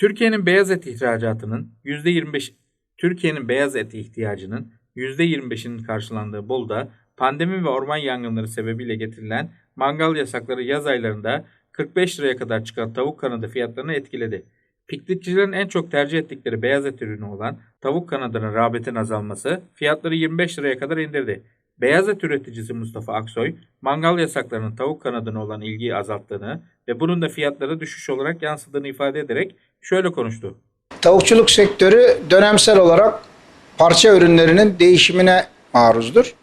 Türkiye'nin beyaz et ihracatının %25 Türkiye'nin beyaz et ihtiyacının %25'inin karşılandığı Bolu'da pandemi ve orman yangınları sebebiyle getirilen mangal yasakları yaz aylarında 45 liraya kadar çıkan tavuk kanadı fiyatlarını etkiledi. Piknikçilerin en çok tercih ettikleri beyaz et ürünü olan tavuk kanadının rağbetin azalması fiyatları 25 liraya kadar indirdi. Beyaz et üreticisi Mustafa Aksoy, mangal yasaklarının tavuk kanadına olan ilgiyi azalttığını ve bunun da fiyatlara düşüş olarak yansıdığını ifade ederek şöyle konuştu. Tavukçuluk sektörü dönemsel olarak parça ürünlerinin değişimine maruzdur.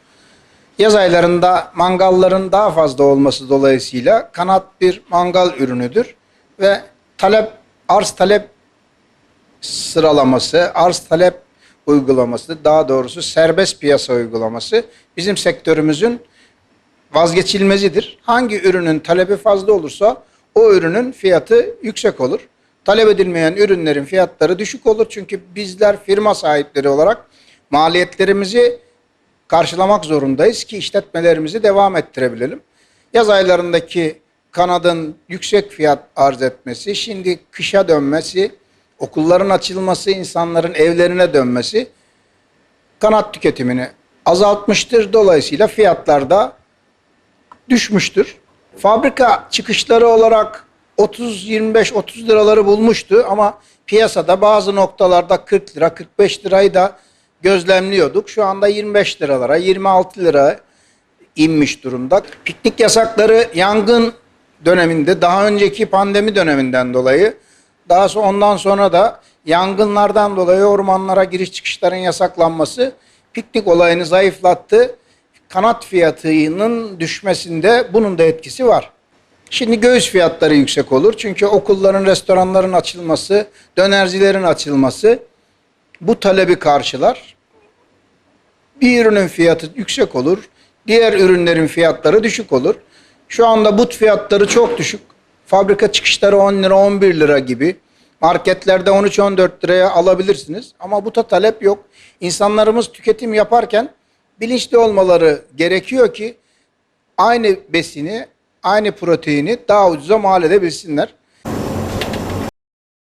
Yaz aylarında mangalların daha fazla olması dolayısıyla kanat bir mangal ürünüdür ve talep arz talep sıralaması, arz talep uygulaması, daha doğrusu serbest piyasa uygulaması bizim sektörümüzün vazgeçilmezidir. Hangi ürünün talebi fazla olursa o ürünün fiyatı yüksek olur. Talep edilmeyen ürünlerin fiyatları düşük olur. Çünkü bizler firma sahipleri olarak maliyetlerimizi karşılamak zorundayız ki işletmelerimizi devam ettirebilelim. Yaz aylarındaki kanadın yüksek fiyat arz etmesi, şimdi kışa dönmesi, okulların açılması, insanların evlerine dönmesi kanat tüketimini azaltmıştır. Dolayısıyla fiyatlar da düşmüştür. Fabrika çıkışları olarak 30 25 30 liraları bulmuştu ama piyasada bazı noktalarda 40 lira 45 lirayı da gözlemliyorduk. Şu anda 25 liralara 26 lira inmiş durumda. Piknik yasakları yangın döneminde daha önceki pandemi döneminden dolayı daha sonra ondan sonra da yangınlardan dolayı ormanlara giriş çıkışların yasaklanması piknik olayını zayıflattı. Kanat fiyatının düşmesinde bunun da etkisi var. Şimdi göğüs fiyatları yüksek olur. Çünkü okulların, restoranların açılması, dönercilerin açılması bu talebi karşılar. Bir ürünün fiyatı yüksek olur. Diğer ürünlerin fiyatları düşük olur. Şu anda but fiyatları çok düşük. Fabrika çıkışları 10 lira, 11 lira gibi. Marketlerde 13-14 liraya alabilirsiniz. Ama buta talep yok. İnsanlarımız tüketim yaparken bilinçli olmaları gerekiyor ki aynı besini, aynı proteini daha ucuza mal edebilsinler.